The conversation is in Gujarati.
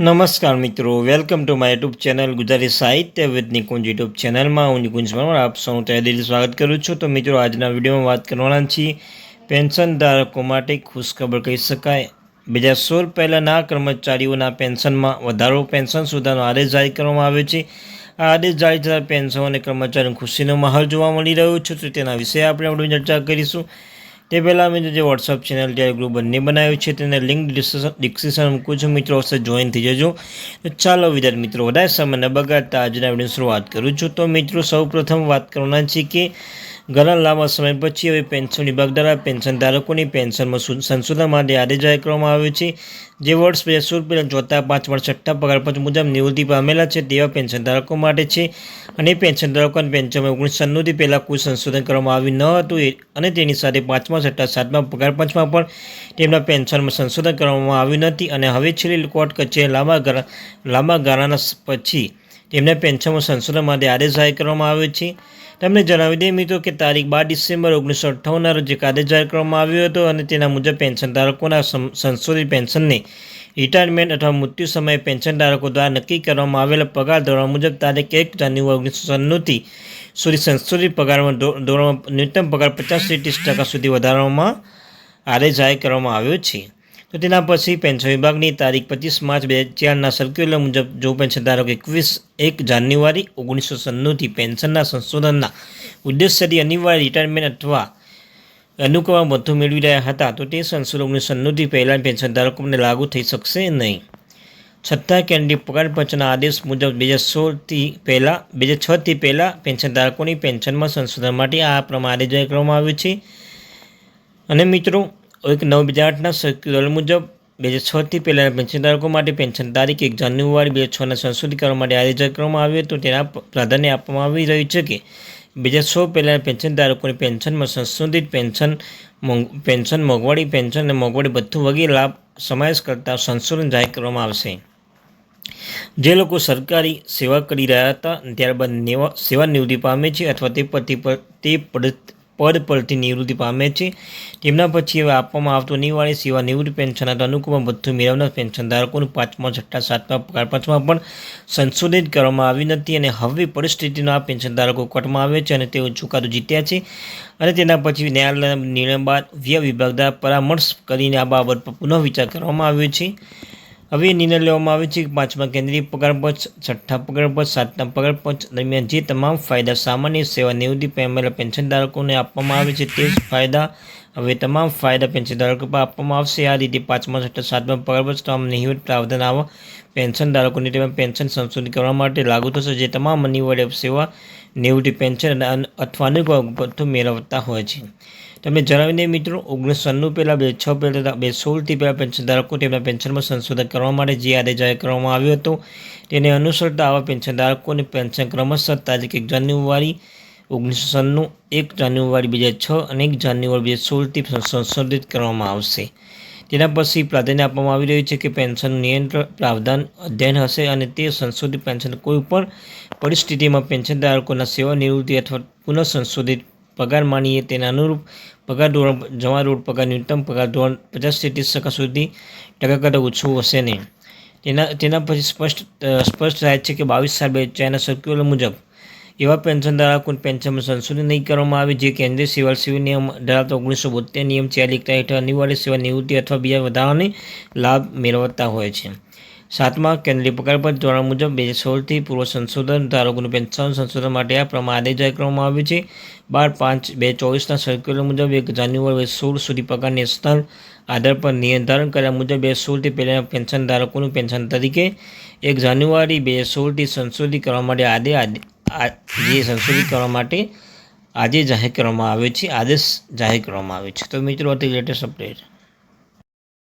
નમસ્કાર મિત્રો welcome to my YouTube channel Gujarati સાહિત્ય વિદ નિકુંજ યુટ્યુબ ચેનલમાં હું નિકુંજ પરમાર, આપ સૌનું તહે દિલ સ્વાગત કરું છું. તો મિત્રો, આજના વિડીયોમાં વાત કરવાના છીએ, પેન્શન ધારકો માટે ખુશખબર કહી શકાય. બીજા સોળ પહેલાંના કર્મચારીઓના પેન્શનમાં વધારો, પેન્શન સુધારનો આદેશ જારી કરવામાં આવ્યો છે. આ આદેશ જારી થતાં પેન્શન અને કર્મચારીઓની ખુશીનો માહોલ જોવા મળી રહ્યો છે. તો તેના વિશે આપણે આપણે ચર્ચા કરીશું. તે પહેલાં અમે જે વોટ્સઅપ ચેનલ જે ગ્રુપ બંને બનાવ્યું છે તેને લિંક ડિસ્ક્રિપ્શન મૂકું છું. મિત્રો, અવશ્ય જોઈન થઈ જજો. તો ચાલો, વિદ્યાર્થી મિત્રો, વધારે સમય ન બગાડતા આજના વીડિયો શરૂઆત કરું છું. તો મિત્રો, સૌપ્રથમ વાત કરવાના છે કે ઘણા લાંબા સમય પછી હવે પેન્શન વિભાગ દ્વારા પેન્શન ધારકોની પેન્શનમાં સંશોધન માટે આદેશ જાહેર કરવામાં આવ્યો છે. જે વર્ષ બે હજાર પહેલાં ચોથા પાંચ વર્ષ છઠ્ઠા પગાર પંચ મુજબ નિવૃત્તિ પામેલા છે તેવા પેન્શન ધારકો માટે છે. અને પેન્શન ધારકોને પેન્શનમાં ઓગણીસો સન્નુથી પહેલાં કોઈ સંશોધન કરવામાં આવ્યું ન હતું અને તેની સાથે પાંચમા, છઠ્ઠા, સાતમા પગાર પાંચમાં પણ તેમના પેન્શનમાં સંશોધન કરવામાં આવ્યું નથી. અને હવે છેલ્લી કોર્ટ કચેરી લાંબા ગાળા લાંબા ગાળાના પછી તેમને પેન્શનમાં સંશોધન માટે આદેશ જાહેર કરવામાં આવ્યો છે. તમને જણાવી દઈએ મિત્રો, કે તારીખ બાર ડિસેમ્બર ઓગણીસો અઠ્ઠાવનના રોજ એક જાહેર કરવામાં આવ્યો હતો અને તેના મુજબ પેન્શન ધારકોના સંશોધિત પેન્શનને રિટાયરમેન્ટ અથવા મૃત્યુ સમયે પેન્શન ધારકો દ્વારા નક્કી કરવામાં આવેલા પગાર ધોરણ મુજબ તારીખ એક જાન્યુઆરી ઓગણીસો સન્નુથી સુધી સંશોધિત પગારમાં ધોરણમાં ન્યૂનતમ પગાર પચાસથી ત્રીસ ટકા સુધી વધારવામાં આદેશ જાહેર કરવામાં આવ્યો છે. તો તેના પછી પેન્શન વિભાગની તારીખ પચીસ માર્ચ બે ચારના સર્ક્યુલર મુજબ જો પેન્શન ધારકો એકવીસ એક જાન્યુઆરી ઓગણીસો સન્નુંથી પેન્શનના સંશોધનના ઉદ્દેશ્યથી અનિવાર્ય રિટાયરમેન્ટ અથવા અનુકરણ વધુ મેળવી રહ્યા હતા, તો તે સંશોધન ઓગણીસો સન્નુંથી પહેલાં પેન્શન ધારકોને લાગુ થઈ શકશે નહીં. છતાં કેન્દ્રીય પગાર પંચના આદેશ મુજબ બે હજાર સોળથી પહેલાં, બે હજાર છથી પહેલાં પેન્શન ધારકોની પેન્શનમાં સંશોધન માટે આ પ્રમાણે જાહેર કરવામાં આવ્યું છે. અને મિત્રો એક નવ બીજા આઠના સર્ક્યુલર મુજબ બે હજાર છથી પહેલાંના પેન્શનધારકો માટે પેન્શન તારીખ એક જાન્યુઆરી બે હજાર છના સંશોધિત કરવા માટે આયોજન કરવામાં આવ્યું હતું. તેના પ્રાધાન્ય આપવામાં આવી રહ્યું છે કે બે હજાર છ પહેલાંના પેન્શનધારકોની પેન્શનમાં સંશોધિત પેન્શન પેન્શન મોંઘવાડી પેન્શન અને મોંઘવાડી બધું વગેરે લાભ સમાવેશ કરતા સંશોધન જાહેર કરવામાં આવશે. જે લોકો સરકારી સેવા કરી રહ્યા હતા, ત્યારબાદ સેવા નિવૃત્તિ પામે છે અથવા તે પરથી તે પદ પરથી નિવૃત્તિ પામે છે. તેમના પછી હવે આપવામાં આવતું નિવાળી સેવા નિવૃત્તિ પેન્શન અથવા અનુકૂળ બધું મેળવનાર પેન્શનધારકોનું પાંચમા છઠ્ઠા સાતમા પગાર પાંચમા પણ સંશોધિત કરવામાં આવી નથી અને હવે પરિસ્થિતિનો આ પેન્શનધારકો કોર્ટમાં આવે છે અને તેઓ ચુકાદો જીત્યા છે અને તેના પછી ન્યાયાલયના નિર્ણય બાદ વ્યય વિભાગ દ્વારા પરામર્શ કરીને આ બાબત પર પુનઃ વિચાર કરવામાં આવ્યો છે. હવે નિર્ણય લેવામાં આવે છે કે પાંચમા કેન્દ્રીય પગાર પંચ, છઠ્ઠા પગાર પંચ, સાતમા પગાર પંચ દરમિયાન જે તમામ ફાયદા સામાન્ય સેવા નિવૃત્તિ પામેલા પેન્શનધારકોને આપવામાં આવે છે તે જ ફાયદા હવે તમામ ફાયદા પેન્શનધારકો પર આપવામાં આવશે. આ રીતે પાંચમા, છઠ્ઠા, સાતમા પગાર પંચ તમામ નિયમિત પ્રાવધાન આવા પેન્શનધારકોને તેમાં પેન્શન સંશોધિત કરવા માટે લાગુ થશે, જે તમામ અનિવાર્ય સેવા નિવૃત્તિ પેન્શન અથવા અનેક મેળવતા હોય છે. તમે જણાવીને મિત્રો ઓગણીસો સન્નું પહેલાં બે, છ પહેલાં બે, સોળથી પહેલાં પેન્શન ધારકો તેમના પેન્શનમાં સંશોધન કરવા માટે જે આદેશ જાહેર કરવામાં આવ્યો હતો, તેને અનુસરતા આવા પેન્શન ધારકોને પેન્શન ક્રમશઃ તારીખ એક જાન્યુઆરી ઓગણીસો સન્નું એક જાન્યુઆરી બે હજાર છ અને એક જાન્યુઆરી બે હજાર સોળથી સંશોધિત કરવામાં આવશે. તેના પછી પ્રાધાન્ય આપવામાં આવી રહ્યું છે કે પેન્શન નિયંત્રણ, પ્રાવધાન, અધ્યયન હશે અને તે સંશોધિત પેન્શન કોઈપણ પરિસ્થિતિમાં પેન્શનધારકોના સેવા નિવૃત્તિ અથવા પુનઃ સંશોધિત પગાર માનીએ તેના અનુરૂપ પગાર ધોરણ જમા રોડ પગાર ન્યૂનતમ પગાર ધોરણ પચાસથી ત્રીસ ટકા સુધી ટકા કરતાં ઓછું હશે નહીં. તેના તેના પછી સ્પષ્ટ સ્પષ્ટ થાય છે કે બાવીસ સાલ બે ચારના સર્ક્યુલર મુજબ એવા પેન્શન ધારકો પેન્શનમાં સંશોધન નહીં કરવામાં આવે જે કેન્દ્રીય સેવા સિવિલ નિયમ ધરાવતા ઓગણીસો બોતેર નિયમ ચાલી હેઠળ અનિવાર્ય સેવા નિવૃત્તિ અથવા બીજા વધારાને લાભ મેળવતા હોય છે. સાતમા કેન્દ્રીય પ્રકાર પર ધોરણ મુજબ બે સોળથી પૂર્વ સંશોધન ધારકોનું પેન્શન સંશોધન માટે આ પ્રમાણે આદેશ જાહેર કરવામાં આવ્યો છે. બાર પાંચ બે ચોવીસના સર્ક્યુલર મુજબ એક જાન્યુઆરી સોળ સુધી પગાર નેશનલ આધાર પર નિર્ધારણ કર્યા મુજબ બે સોળથી પહેલાના પેન્શન ધારકોનું પેન્શન તરીકે એક જાન્યુઆરી બે સોળથી સંશોધિત કરવા માટે આદે જે સંશોધિત કરવા માટે આજે જાહેર કરવામાં આવ્યો છે. આદેશ જાહેર કરવામાં આવ્યો છે. તો મિત્રો હતી લેટેસ્ટ અપડેટ